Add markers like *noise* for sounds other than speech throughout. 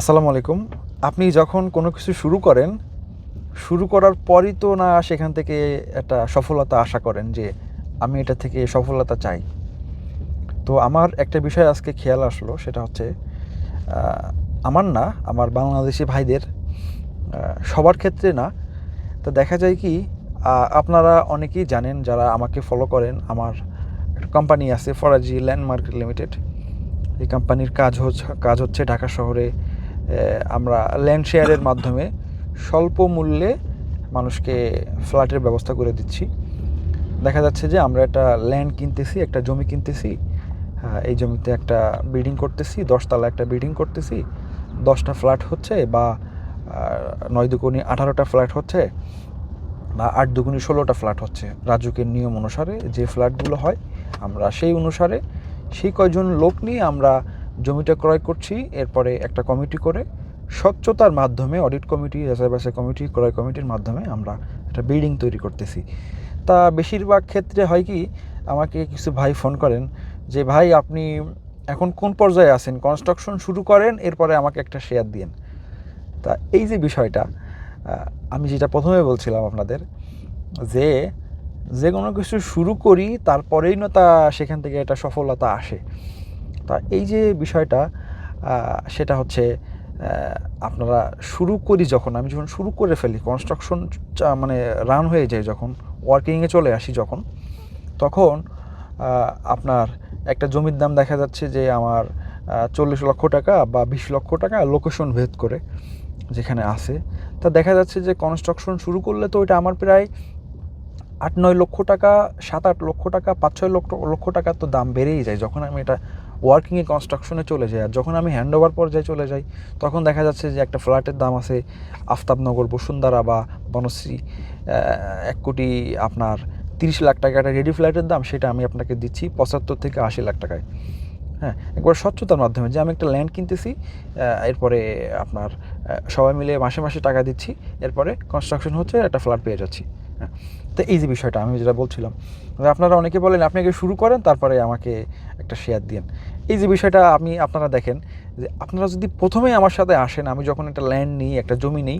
আসসালামু আলাইকুম। আপনি যখন কোনো কিছু শুরু করেন, শুরু করার পরই তো না সেখান থেকে একটা সফলতা আশা করেন যে আমি এটা থেকে সফলতা চাই। তো আমার একটা বিষয় আজকে খেয়াল আসলো, সেটা হচ্ছে আমার না, আমার বাংলাদেশি ভাইদের সবার ক্ষেত্রে না, তো দেখা যায় কি আপনারা অনেকেই জানেন যারা আমাকে ফলো করেন, আমার কোম্পানি আছে ফরাজি ল্যান্ডমার্ক লিমিটেড এই কোম্পানির কাজ হচ্ছে কাজ হচ্ছে ঢাকা শহরে আমরা ল্যান্ড শেয়ারের মাধ্যমে স্বল্প মূল্যে মানুষকে ফ্ল্যাটের ব্যবস্থা করে দিচ্ছি। দেখা যাচ্ছে যে আমরা একটা ল্যান্ড কিনতেছি, একটা জমি কিনতেছি এই জমিতে একটা বিল্ডিং করতেছি, দশতলা একটা বিল্ডিং করতেছি, দশটা ফ্ল্যাট হচ্ছে বা নয় দুগুণি আঠারোটা ফ্ল্যাট হচ্ছে বা আট দুগুণি ষোলোটা ফ্ল্যাট হচ্ছে। রাজুকের নিয়ম অনুসারে যে ফ্ল্যাটগুলো হয়, আমরা সেই অনুসারে সেই কয়জন লোক নিয়ে আমরা জমিটা ক্রয় করছি, এরপরে একটা কমিটি করে স্বচ্ছতার মাধ্যমে অডিট কমিটি যাচাই কমিটি ক্রয় কমিটির মাধ্যমে আমরা একটা বিল্ডিং তৈরি করতেছি। তা বেশিরভাগ ক্ষেত্রে হয় কি, আমাকে কিছু ভাই ফোন করেন যে, ভাই, আপনি এখন কোন পর্যায়ে আছেন? কনস্ট্রাকশন শুরু করেন, এরপরে আমাকে একটা শেয়ার দিন তা এই যে বিষয়টা আমি যেটা প্রথমে বলছিলাম আপনাদের, যে যে কোনো কিছু শুরু করি, তারপরেই না তা সেখান থেকে একটা সফলতা আসে। তা এই যে বিষয়টা সেটা হচ্ছে আপনারা শুরু করি যখন, আমি যখন শুরু করে ফেলি কনস্ট্রাকশন মানে রান হয়ে যায় যখন ওয়ার্কিংয়ে চলে আসি যখন, তখন আপনার একটা জমির দাম দেখা যাচ্ছে যে আমার চল্লিশ লক্ষ টাকা বা বিশ লক্ষ টাকা লোকেশন ভেদ করে যেখানে আছে। তা দেখা যাচ্ছে যে কনস্ট্রাকশন শুরু করলে তো ওইটা আমার প্রায় আট নয় লক্ষ টাকা, সাত আট লক্ষ টাকা, পাঁচ ছয় লক্ষ লক্ষ টাকার তো দাম বেড়েই যায়। যখন আমি এটা ওয়ার্কিংয়ে কনস্ট্রাকশনে চলে যায়। আর যখন আমি হ্যান্ড ওভার পর্যায়ে চলে যাই, তখন দেখা যাচ্ছে যে একটা ফ্ল্যাটের দাম আছে আফতাবনগর, বসুন্ধরা বা বনশ্রী। এক কোটি আপনার তিরিশ লাখ টাকা একটা রেডি ফ্ল্যাটের দাম, সেটা আমি আপনাকে দিচ্ছি পঁচাত্তর থেকে আশি লাখ টাকায়। হ্যাঁ একবার স্বচ্ছতার মাধ্যমে যে আমি একটা ল্যান্ড কিনতেছি এরপরে আপনার সবাই মিলে মাসে মাসে টাকা দিচ্ছি, এরপরে কনস্ট্রাকশন হচ্ছে, একটা ফ্ল্যাট পেয়ে যাচ্ছি। তো এই যে বিষয়টা, আমি যেটা বলছিলাম আপনারা অনেকে বলেন, আপনি আগে শুরু করেন, তারপরে আমাকে একটা শেয়ার দিন এই যে বিষয়টা আমি, আপনারা দেখেন, যে আপনারা যদি প্রথমেই আমার সাথে আসেন, আমি যখন একটা ল্যান্ড নিই, একটা জমি নেই,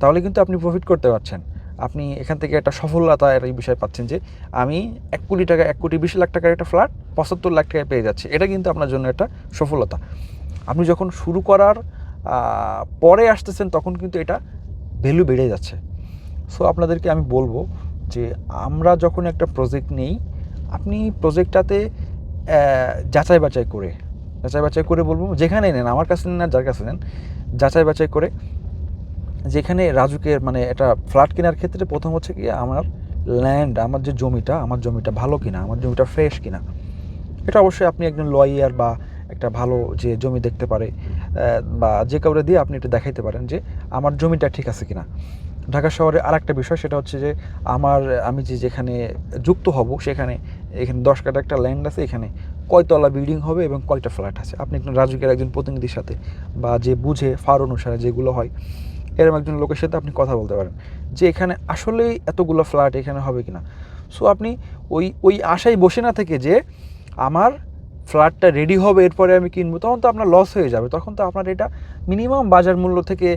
তাহলে কিন্তু আপনি প্রফিট করতে পারছেন। আপনি এখান থেকে একটা সফলতা এই বিষয় পাচ্ছেন যে, আমি এক কোটি টাকা, এক কোটি বিশ লাখ টাকার একটা ফ্ল্যাট পঁচাত্তর লাখ টাকায় পেয়ে যাচ্ছি। এটা কিন্তু আপনার জন্য একটা সফলতা। আপনি যখন শুরু করার পরে আসতেছেন, তখন কিন্তু এটা ভ্যালু বেড়ে যাচ্ছে। সো আপনাদেরকে আমি বলব যে আমরা যখন একটা প্রজেক্ট নেই, আপনি প্রজেক্টটাতে যাচাই বাছাই করে, যাচাই বাছাই করে বলব যেখানে নেন, আমার কাছে নেন আর যার কাছে নেন, যাচাই বাছাই করে, যেখানে রাজুকের মানে এটা ফ্ল্যাট কেনার ক্ষেত্রে প্রথম হচ্ছে কি আমার ল্যান্ড আমার যে জমিটা, আমার জমিটা ভালো কিনা, আমার জমিটা ফ্রেশ কিনা। এটা অবশ্যই আপনি একজন লয়ার বা একটা ভালো যে জমি দেখতে পারে বা যে কাউরে দিয়ে আপনি এটা দেখাইতে পারেন যে আমার জমিটা ঠিক আছে কিনা। ঢাকা শহরে আরেকটা বিষয়, সেটা হচ্ছে যে আমার, আমি যে যেখানে যুক্ত হব সেখানে, এখানে দশ কাটা একটা ল্যান্ড আছে, এখানে কয়তলা বিল্ডিং হবে এবং কয়টা ফ্ল্যাট আছে। আপনি একজন রাজুকের একজন প্রতিনিধির সাথে বা যে বুঝে ফার অনুসারে যেগুলো হয়, এরকম একজন লোকের সাথে আপনি কথা বলতে পারেন যে এখানে আসলেই এতগুলো ফ্ল্যাট এখানে হবে কিনা। সো আপনি ওই ওই আশায় বসে না থেকে যে আমার ফ্ল্যাটটা রেডি হবে, এরপরে আমি কিনবো, তখন তো আপনার লস হয়ে যাবে। তখন তো আপনার এটা মিনিমাম বাজার মূল্য থেকে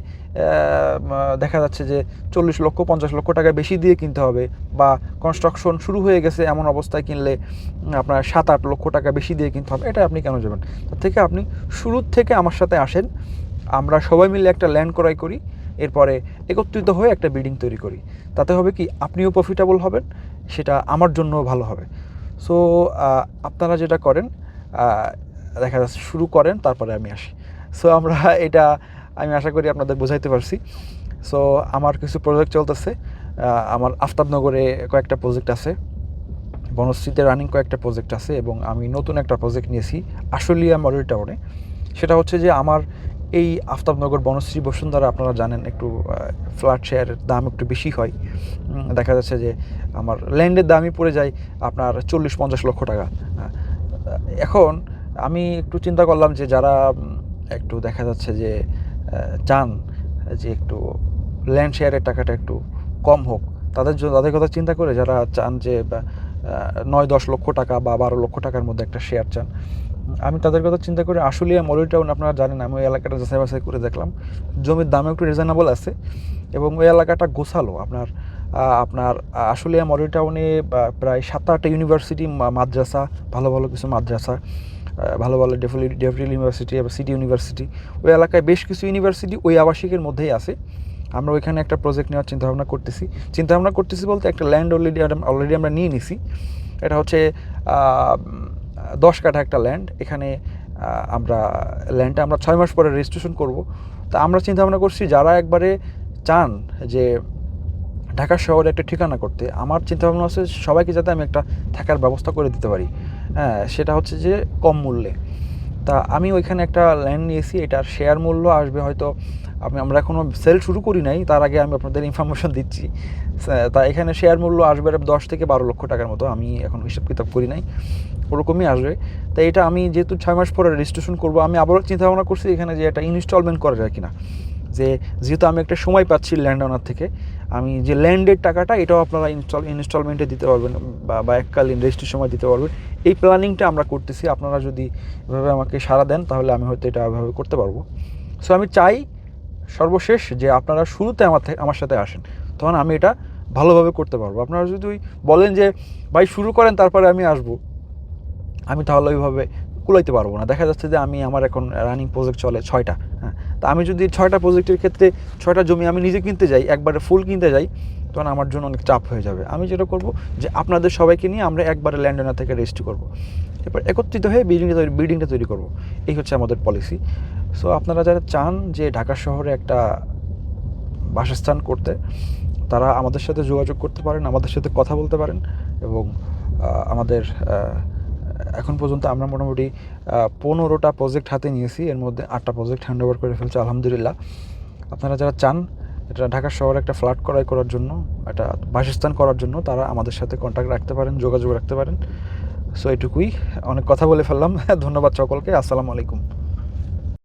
দেখা যাচ্ছে যে চল্লিশ লক্ষ, পঞ্চাশ লক্ষ টাকা বেশি দিয়ে কিনতে হবে। বা কনস্ট্রাকশন শুরু হয়ে গেছে এমন অবস্থায় কিনলে আপনার সাত আট লক্ষ টাকা বেশি দিয়ে কিনতে হবে। এটা আপনি কেন যাবেন? তার থেকে আপনি শুরুর থেকে আমার সাথে আসেন। আমরা সবাই মিলে একটা ল্যান্ড ক্রয় করি, এরপরে একত্রিত হয়ে একটা বিল্ডিং তৈরি করি। তাতে হবে কি, আপনিও প্রফিটেবল হবেন, সেটা আমার জন্যও ভালো হবে। সো আপনারা যেটা করেন দেখা যাচ্ছে শুরু করেন, তারপরে আমি আসি। সো আমরা এটা আমি আশা করি আপনাদের বোঝাইতে পারছি। সো আমার কিছু প্রজেক্ট চলতেছে। আমার আফতাবনগরে কয়েকটা প্রজেক্ট আছে। বনশ্রীতে রানিং কয়েকটা প্রজেক্ট আছে এবং আমি নতুন একটা প্রজেক্ট নিয়েছি আশুলিয়া মডেল টাউনে সেটা হচ্ছে যে আমার এই আফতাবনগর বনশ্রী বসুন্ধরা, আপনারা জানেন, একটু ফ্ল্যাট শেয়ারের দাম একটু বেশি হয়। দেখা যাচ্ছে যে আমার ল্যান্ডের দামই পড়ে যায় আপনার চল্লিশ পঞ্চাশ লক্ষ টাকা। এখন আমি একটু চিন্তা করলাম যে যারা একটু দেখা যাচ্ছে যে চান যে একটু ল্যান্ড শেয়ারের টাকাটা একটু কম হোক, তাদের জন্য, তাদের কথা চিন্তা করে যারা চান যে নয় দশ লক্ষ টাকা বা বারো লক্ষ টাকার মধ্যে একটা শেয়ার চান, আমি তাদের কথা চিন্তা করে আশুলিয়া মলির টাউন আপনারা জানেন, আমি ওই এলাকাটা যাচাই বাছাই করে দেখলাম, জমির দাম একটু রিজনেবল আছে এবং ওই এলাকাটা গোছালো, আপনার আপনার আসলে মডেল টাউনে প্রায় সাত আটটা ইউনিভার্সিটি মাদ্রাসা, ভালো ভালো কিছু মাদ্রাসা ভালো ভালো ডেফিলি, ডেফিল ইউনিভার্সিটি এবং সিটি ইউনিভার্সিটি। ওই এলাকায় বেশ কিছু ইউনিভার্সিটি ওই আবাসিকের মধ্যেই আছে। আমরা ওইখানে একটা প্রজেক্ট নেওয়ার চিন্তাভাবনা করতেছি। চিন্তাভাবনা করতেছি বলতে একটা ল্যান্ড অলরেডি অলরেডি আমরা নিয়ে নিছি। এটা হচ্ছে দশ কাঠা একটা ল্যান্ড এখানে আমরা ল্যান্ডটা আমরা ছয় মাস পরে রেজিস্ট্রেশন করব। তা আমরা চিন্তা ভাবনা করছি যারা একবারে চান যে ঢাকা শহরে একটা ঠিকানা করতে আমার চিন্তাভাবনা হচ্ছে সবাইকে যাতে আমি একটা থাকার ব্যবস্থা করে দিতে পারি। হ্যাঁ সেটা হচ্ছে যে কম মূল্যে। তা আমি ওইখানে একটা ল্যান্ড নিয়েছি, এটার শেয়ার মূল্য আসবে হয়তো আমি, আমরা এখনও সেল শুরু করি নাই, তার আগে আমি আপনাদের ইনফরমেশন দিচ্ছি। তা এখানে শেয়ার মূল্য আসবে দশ থেকে বারো লক্ষ টাকার মতো, আমি এখন হিসাব কিতাব করি নাই, ওরকমই আসবে। তাই এটা আমি যেহেতু ছয় মাস পরে রেজিস্ট্রেশন করব, আমি আবারও চিন্তা ভাবনা করছি এখানে যে একটা ইনস্টলমেন্ট করা যায় কিনা। যে যেহেতু আমি একটা সময় পাচ্ছি ল্যান্ড ওনার থেকে, আমি যে ল্যান্ডের টাকাটা এটাও আপনারা ইনস্টল ইনস্টলমেন্টে দিতে পারবেন বা এককালীন রেজিস্ট্রির সময় দিতে পারবেন। এই প্ল্যানিংটা আমরা করতেছি, আপনারা যদি এভাবে আমাকে সাড়া দেন তাহলে আমি হয়তো এটা এভাবে করতে পারব। সো আমি চাই সর্বশেষ যে আপনারা শুরুতে আমার আমার সাথে আসেন, তখন আমি এটা ভালোভাবে করতে পারব। আপনারা যদি ওই বলেন যে, ভাই, শুরু করেন, তারপরে আমি আসব, আমি তাহলে ওইভাবে কুলাইতে পারব না। দেখা যাচ্ছে যে আমি আমার এখন রানিং প্রজেক্ট চলে ছয়টা তা আমি যদি ছয়টা প্রজেক্টের ক্ষেত্রে ছয়টা জমি আমি নিজে কিনতে যাই, একবারে ফুল কিনতে যাই, তখন আমার জন্য অনেক চাপ হয়ে যাবে। আমি যেটা করব যে আপনাদের সবাইকে নিয়ে আমরা একবারে ল্যান্ড ওনার থেকে রেজিস্ট্রি করব। এরপর একত্রিত হয়ে বিল্ডিংটা তৈরি বিল্ডিংটা তৈরি করব। এই হচ্ছে আমাদের পলিসি সো আপনারা যারা চান যে ঢাকা শহরে একটা বাসস্থান করতে, তারা আমাদের সাথে যোগাযোগ করতে পারেন, আমাদের সাথে কথা বলতে পারেন এবং আমাদের এখন পর্যন্ত আমরা মোটামুটি পনেরোটা প্রজেক্ট হাতে নিয়েছি, এর মধ্যে আটটা প্রজেক্ট হ্যান্ড ওভার করে ফেলছে, আলহামদুলিল্লাহ। আপনারা যারা চান এটা ঢাকা শহরে একটা ফ্ল্যাট ক্রয় করার জন্য, একটা বাসস্থান করার জন্য, তারা আমাদের সাথে কন্ট্যাক্ট রাখতে পারেন, যোগাযোগ রাখতে পারেন। সো এটুকুই। অনেক কথা বলে ফেললাম। *laughs* ধন্যবাদ সকলকে। আসসালামু আলাইকুম।